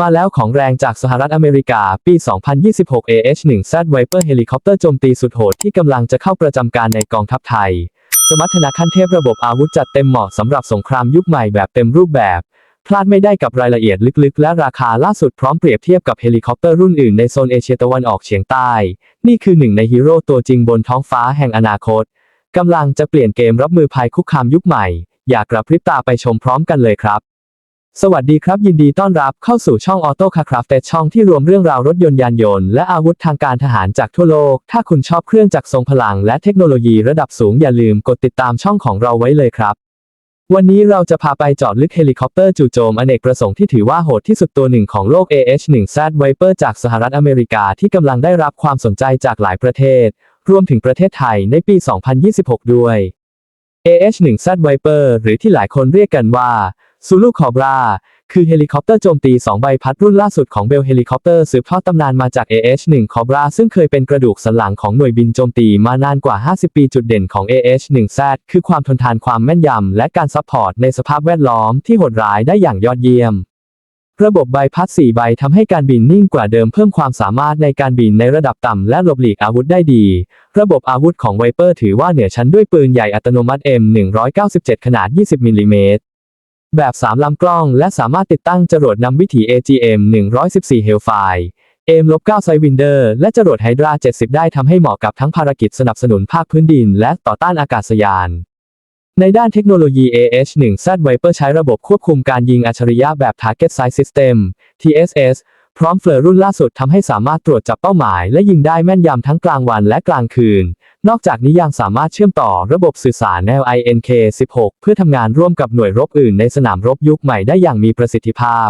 มาแล้วของแรงจากสหรัฐอเมริกา ปี 2026 AH-1Z Viper เฮลิคอปเตอร์โจมตีสุดโหดที่กำลังจะเข้าประจำการในกองทัพไทย สมรรถนะขั้นเทพระบบอาวุธจัดเต็มเหมาะสำหรับสงครามยุคใหม่แบบเต็มรูปแบบ พลาดไม่ได้กับรายละเอียดลึกๆ และราคาล่าสุดพร้อมเปรียบเทียบกับเฮลิคอปเตอร์รุ่นอื่นในโซนเอเชียตะวันออกเฉียงใต้ นี่คือหนึ่งในฮีโร่ตัวจริงบนท้องฟ้าแห่งอนาคตกำลังจะเปลี่ยนเกมรับมือภัยคุกคามยุคใหม่ อยากกระพริบตาไปชมพร้อมกันเลยครับ สวัสดีครับ ยินดีต้อนรับเข้าสู่ช่อง Auto Car Craft ช่องที่รวมเรื่องราวรถยนต์ยานยนต์และอาวุธทางการทหารจากทั่วโลก ถ้าคุณชอบเครื่องจักรทรงพลังและเทคโนโลยีระดับสูงอย่าลืมกดติดตามช่องของเราไว้เลยครับ วันนี้เราจะพาไปเจอดลึกเฮลิคอปเตอร์จู่โจมอเนกประสงค์ที่ถือว่าโหดที่สุดตัวหนึ่งของโลก AH-1Z Viper จากสหรัฐอเมริกาที่กำลังได้รับความสนใจจากหลายประเทศ รวมถึงประเทศไทยในปี 2026 ด้วย AH-1Z Viper หรือที่หลายคนเรียกกันว่า Zulu Cobra คือเฮลิคอปเตอร์โจมตี2ใบพัดรุ่นล่าสุดของเบลเฮลิคอปเตอร์สืบทอดตำนานมาจาก AH-1 Cobra ซึ่งเคยเป็นกระดูกสันหลังของหน่วยบินโจมตีมานานกว่า 50 ปีจุดเด่นของ AH-1Z คือความทนทานความแม่นยำและการซัพพอร์ตในสภาพแวดล้อมที่โหดร้ายได้อย่างยอดเยี่ยมระบบใบพัด 4 ใบทำให้การบินนิ่งกว่าเดิมเพิ่มความสามารถในการบินในระดับต่ำและหลบหลีกอาวุธได้ดี ระบบอาวุธของ Viper ถือว่าเหนือชั้นด้วยปืนใหญ่อัตโนมัติ M197 ขนาด 20 มิลลิเมตร แบบ 3 ลำกล้อง และสามารถติดตั้งจรวดนำวิถี AGM 114 Hellfire M-9 Sidewinder และจรวด Hydra 70 ได้ทำให้เหมาะกับทั้งภารกิจสนับสนุนภาคพื้นดิน และต่อต้านอากาศยาน ในด้านเทคโนโลยี AH-1Z Viper ใช้ระบบควบคุมการยิงอัจฉริยะแบบ Target Sight System TSS พร้อมเฟลอรุ่นล่าสุดทำให้สามารถตรวจจับเป้าหมาย และยิงได้แม่นยำทั้งกลางวันและกลางคืน นอกจากนี้ยังสามารถเชื่อมต่อระบบสื่อสารแนว INK16 เพื่อทำงานร่วมกับหน่วยรบอื่นในสนามรบยุคใหม่ได้อย่างมีประสิทธิภาพ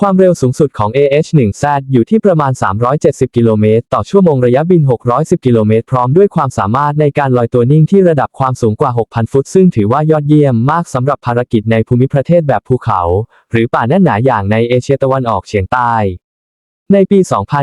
ความเร็วสูงสุดของ AH-1Z อยู่ที่ประมาณ 370 กิโลเมตรต่อชั่วโมงระยะบิน 610 กิโลเมตรพร้อมด้วยความสามารถในการลอยตัวนิ่งที่ระดับความสูงกว่า 6,000 ฟุต ซึ่งถือว่ายอดเยี่ยมมากสำหรับภารกิจในภูมิประเทศแบบภูเขา หรือป่าแน่นหนาอย่างในเอเชียตะวันออกเฉียงใต้ ในปี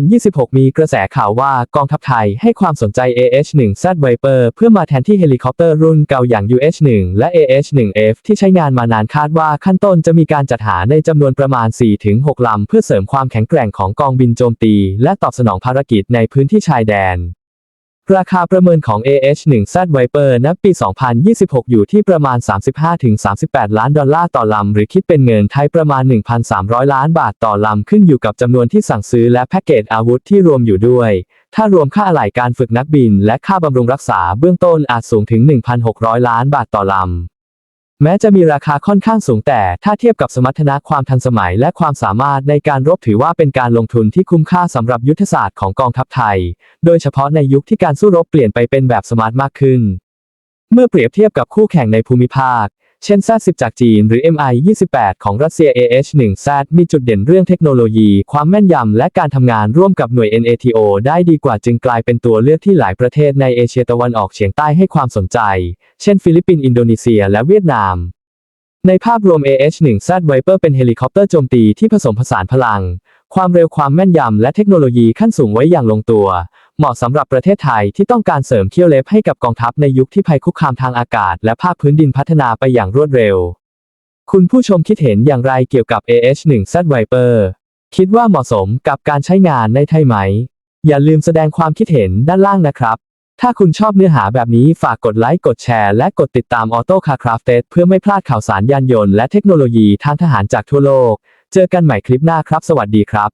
2026 มีกระแสข่าวว่ากองทัพไทยให้ความสนใจ AH-1Z Viper เพื่อมาแทนที่เฮลิคอปเตอร์รุ่นเก่าอย่าง UH-1 และ AH-1F ที่ใช้งานมานานคาดว่าขั้นต้นจะมีการจัดหาในจำนวนประมาณ 4-6 ลำ เพื่อเสริมความแข็งแกร่งของกองบินโจมตี และตอบสนองภารกิจในพื้นที่ชายแดน ราคาประเมินของ AH-1Z Viper ณ ปี 2026 อยู่ที่ประมาณ 35-38 ล้านดอลลาร์ต่อลำ หรือคิดเป็นเงินไทยประมาณ 1,300 ล้านบาทต่อลำ ขึ้นอยู่กับจำนวนที่สั่งซื้อและแพ็กเกจอาวุธที่รวมอยู่ด้วย ถ้ารวมค่าอะไหล่การฝึกนักบิน และค่าบำรุงรักษาเบื้องต้นอาจสูงถึง 1,600 ล้านบาทต่อลำ แม้จะมีราคาค่อนข้างสูงแต่ถ้าเทียบกับสมรรถนะความทันสมัยและความสามารถในการรบถือว่าเป็นการลงทุนที่คุ้มค่าสำหรับยุทธศาสตร์ของกองทัพไทย โดยเฉพาะในยุคที่การสู้รบเปลี่ยนไปเป็นแบบสมาร์ทมากขึ้น เมื่อเปรียบเทียบกับคู่แข่งในภูมิภาค เช่น Z10 จากจีน หรือ MI28 ของรัสเซีย AH1Z มีจุดเด่นเรื่องเทคโนโลยี ความแม่นยำ และการทำงานร่วมกับหน่วย NATO ได้ดีกว่าจึงกลายเป็นตัวเลือกที่หลายประเทศในเอเชียตะวันออกเฉียงใต้ให้ความสนใจ เช่น ฟิลิปปินส์ อินโดนีเซีย และเวียดนามในภาพรวม AH-1Z Viper เป็นเฮลิคอปเตอร์โจมตีที่ผสมผสานพลัง ความเร็วความแม่นยำ และเทคโนโลยีขั้นสูงไว้อย่างลงตัว เหมาะสำหรับประเทศไทยที่ต้องการเสริมเขี้ยวเล็บให้กับกองทัพในยุคที่ภัยคุกคามทางอากาศ และภาคพื้นดินพัฒนาไปอย่างรวดเร็ว คุณผู้ชมคิดเห็นอย่างไรเกี่ยวกับ AH-1Z Viper คิดว่าเหมาะสมกับการใช้งานในไทยไหม อย่าลืมแสดงความคิดเห็นด้านล่างนะครับ ถ้าคุณชอบเนื้อหาแบบนี้ฝากกดไลค์กดแชร์และกดติดตาม Auto Car Crafted เพื่อไม่พลาดข่าวสารยานยนต์และเทคโนโลยีทางทหารจากทั่วโลก เจอกันใหม่คลิปหน้าครับ สวัสดีครับ